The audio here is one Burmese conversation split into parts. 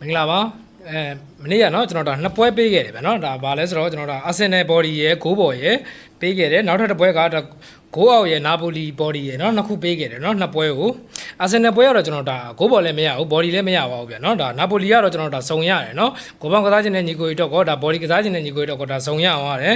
မင်္ဂလာပါအဲမနေ့ကเนาะကျွန်တော်ဒါနှစ်ပွဲပေးခဲ့တယ်ဗျာเนาะဒါဘာလဲဆိုတော့ကျွန်တော်ဒါအာဆင်နယ်ဘော်ဒီရဲ့ဂိုးဘော်ရဲ့ပေးခဲ့တယ်နောက်ထပ်တစ်ပွဲကဒါဂိုးအောက်ရဲ့နာပိုလီဘော်ဒီရဲ့เนาะနှစ်ခုပေးခဲ့တယ်เนาะနှစ်ပွဲကို အာဆင်နယ်ပွဲကတော့ကျွန်တော်ဒါဂိုးဘော်လည်းမရဘူးဘော်ဒီလည်းမရပါဘူးဗျာနော်ဒါနာပိုလီကတော့ကျွန်တော်ဒါစုံရတယ်နော်ကိုဘောင်ကစားခြင်းနဲ့ညီကိုရီတော့ကောဒါဘော်ဒီကစားခြင်းနဲ့ညီကိုရီတော့ကောဒါစုံရအောင်ရတယ်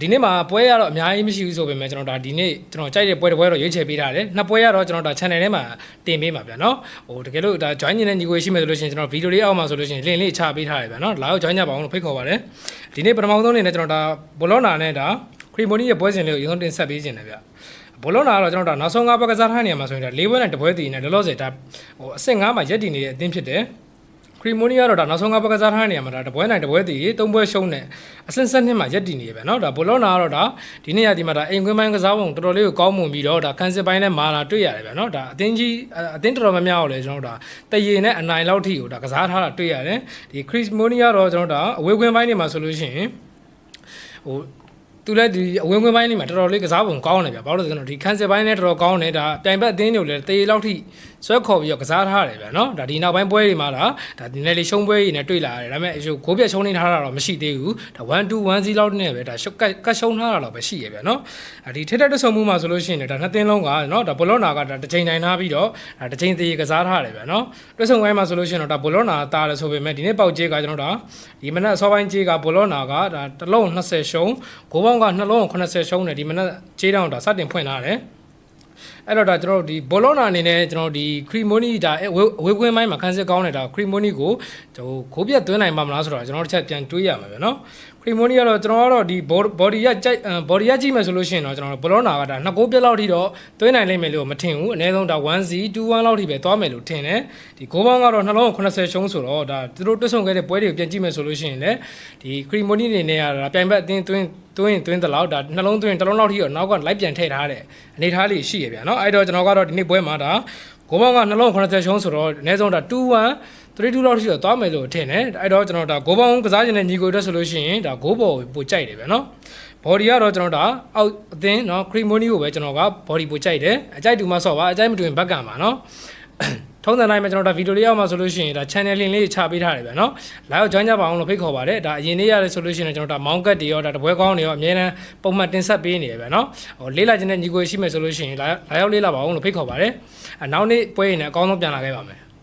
ဒီနေ့မှာပွဲကတော့အများကြီးမရှိဘူးဆိုပေမဲ့ကျွန်တော်ဒါဒီနေ့ကျွန်တော်ကြိုက်တဲ့ပွဲတစ်ပွဲတော့ရွေးချယ်ပေးထားတယ်နှစ်ပွဲကတော့ကျွန်တော်ဒါ channel ထဲမှာတင်ပေးမှာဗျာနော်ဟိုတကယ်လို့ဒါ join နေတဲ့ညီကိုရီရှိမယ်ဆိုလို့ရှိရင်ကျွန်တော်ဗီဒီယိုလေးအောက်မှာဆိုလို့ရှိရင်လင်လေးချပေးထားတယ်ဗျာနော်လာရောက် join ကြပါအောင်လို့ဖိတ်ခေါ်ပါတယ်ဒီနေ့ပထမဆုံးအနေနဲ့ကျွန်တော်ဒါဘောလုံးနာနဲ့ဒါခရီမိုနီရဲ့ပွဲစဉ်လေးကိုရုံးတင်ဆက်ပေးခြင်းတယ်ဗျာ ဘောလောနာကတော့ကျွန်တော်ဒါနောက်ဆုံး၅ဘက်ကစားထားနေရမှာဆိုရင်ဒါ၄ဘွဲနဲ့တစ်ပွဲတည်နေလောလောဆယ်ဒါဟိုအဆင့်၅မှာရက်တည်နေတဲ့အသင်းဖြစ်တယ်ခရီမိုနီကတော့ဒါနောက်ဆုံးကဘက်ကစားထားနေရမှာဒါတပွဲနိုင်တပွဲတည်သုံးပွဲရှုံးနေအဆင့်ဆက်နှစ်မှာရက်တည်နေပဲเนาะဒါဘောလောနာကတော့ဒါဒီနေ့ရဒီမှာဒါအိမ်ခွင်းပိုင်းကစားပုံတော်တော်လေးကိုကောင်းမွန်ပြီးတော့ဒါကန်စစ်ပိုင်းနဲ့မာလာတွေ့ရတယ်ဗျเนาะဒါအသင်းကြီးအသင်းတော်တော်များများကိုလည်းကျွန်တော်တို့ဒါတရေနဲ့အနိုင်လောက်ထိကိုဒါကစားထားတာတွေ့ရတယ်ဒီခရစ်မိုနီကတော့ကျွန်တော်တို့ဒါအဝေးခွင်းပိုင်းတွေမှာဆိုလို့ရှိရင်ဟို သူလည်းဒီအဝင်ခွင့်ပိုင်းလေးမှာတော်တော်လေးကစားပုံကောင်းတယ်ဗျ။ဘာလို့လဲဆိုတော့ဒီကန်ဆယ်ပိုင်းလည်းတော်တော်ကောင်းတယ်ဒါတိုင်ဘက်အသင်းတွေလည်းတေးလောက်ထိဆွဲခေါ်ပြီးတော့ကစားထားတယ်ဗျ။နော်ဒါဒီနောက်ပိုင်းပွဲတွေမှာဒါဒါဒီနေ့လေးရှုံးပွဲတွေနဲ့တွေ့လာရတယ်ဒါပေမဲ့အချို့ဂိုးပြတ်ရှုံးနေထားတာတော့မရှိသေးဘူး။ဒါ1 2 1 0လောက်နဲ့ပဲဒါရှုပ်ကတ်ကတ်ရှုံးထားတာတော့ပဲရှိရဗျ။နော်။ဒီထက်တဲ့တဆုံမှုမှာဆိုလို့ရှိရင်ဒါနှစ်သင်းလုံးကနော်ဒါဘလောနာကဒါတစ်ချိန်တိုင်းထားပြီးတော့ဒါတစ်ချိန်သေးကစားထားတယ်ဗျ။နော်။တွဲဆုံပိုင်းမှာဆိုလို့ရှိရင်တော့ဒါဘလောနာတားတယ်ဆိုပေမဲ့ဒီနေ့ပေါက်ကျေးကကျွန်တော်တို့ဒီမနက်အစောပိုင်းကျေးကဘလောနာကဒါတစ်လုံး20ရှုံးဂိုးပေါင်းကနှလုံး80ရှုံးတယ်ဒီမနက်ကျေးတောင်ဒါစတင်ဖွင့်ထားတယ်အဲ့တော့ဒါကျွန်တော်တို့ဒီဘောလောနာအနေနဲ့ကျွန်တော်ဒီခရီမိုနီဒါအဝေးကွင်းပိုင်းမှာခန်းစစ်ကောင်းနေတာခရီမိုနီကိုဟိုခိုးပြတ်သွင်းနိုင်မှာမလားဆိုတော့ကျွန်တော်တို့ချက်ပြန်တွေးရမှာပဲเนาะခရီမိုနီကတော့ကျွန်တော်ကတော့ဒီဘော်ဒီရကြိုက်ဘော်ဒီရကြည့်မယ်ဆိုလို့ရှိရင်တော့ကျွန်တော်ဘောလောနာကဒါနှစ်ကိုးပြက်လောက်ထိတော့သွင်းနိုင်လိမ့်မယ်လို့မထင်ဘူးအနည်းဆုံးဒါ1 0 2 1လောက်ထိပဲသွားမယ်လို့ထင်တယ်ဒီဂိုးပေါင်းကတော့နှလုံး80ရှုံးဆိုတော့ဒါသူတို့တွတ်ဆုံခဲ့တဲ့ပွဲတွေကိုပြန်ကြည့်မယ်ဆိုလို့ရှိရင်လည်းဒီခရီမိုနီအနေနဲ့ကဒါပြိုင်ဘက်အသင်းသွင်းသွင်းသွင်းတလောက်ဒါနှလုံးသွင်းတစ်လုံးလောက်ထိတော့နောက်ကလိုက်ပြန်ထည့်ထားတဲ့အနေထားလေးရှိရဗျာเนาะ ะနော်အဲ့တော့ကျွန်တော်ကတော့ဒီနေ့ပွဲမှာဒါကိုဘောင်းကနှလုံး80ရှုံးဆိုတော့အနည်းဆုံးဒါ2-1 32လောက်ရှိတော့သွားမယ်လို့ထင်တယ်အဲ့တော့ကျွန်တော်ဒါဂိုးပေါင်းကစားခြင်းနဲ့ညီကိုအတွက်ဆိုလို့ရှိရင်ဒါဂိုးပေါ်ပိုကြိုက်တယ်ဗျနော်ဘော်ဒီကတော့ကျွန်တော်ဒါအောက်အသင်းနော်ခရီမိုနီကိုပဲကျွန်တော်ကဘော်ဒီပိုကြိုက်တယ်အကြိုက်တူမဆော့ပါအကြိုက်မတူရင်ဘက်ကမှာနော် ထုံးစံတိုင်းမှာကျွန်တော်ဒါဗီဒီယိုလေးရောက်မှဆိုလို့ရှိရင်ဒါ channel link လေးချပေးထားတယ်ဗျာနော်။ live join ကြပါအောင်လို့ဖိတ်ခေါ်ပါတယ်။ဒါအရင်နေ့ရတယ်ဆိုလို့ရှိရင်ကျွန်တော်ဒါ mount cut တွေရောဒါတပွဲကောင်းတွေရောအများနဲ့ပုံမှန်တင်ဆက်ပေးနေတယ်ဗျာနော်။ဟိုလေးလာခြင်းနဲ့ညီကိုရှိမယ်ဆိုလို့ရှိရင်လာရောက်လေးလာပါအောင်လို့ဖိတ်ခေါ်ပါတယ်။အနောက်နေ့ပွဲရင်လည်းအကောင်းဆုံးပြန်လာခဲ့ပါမယ်။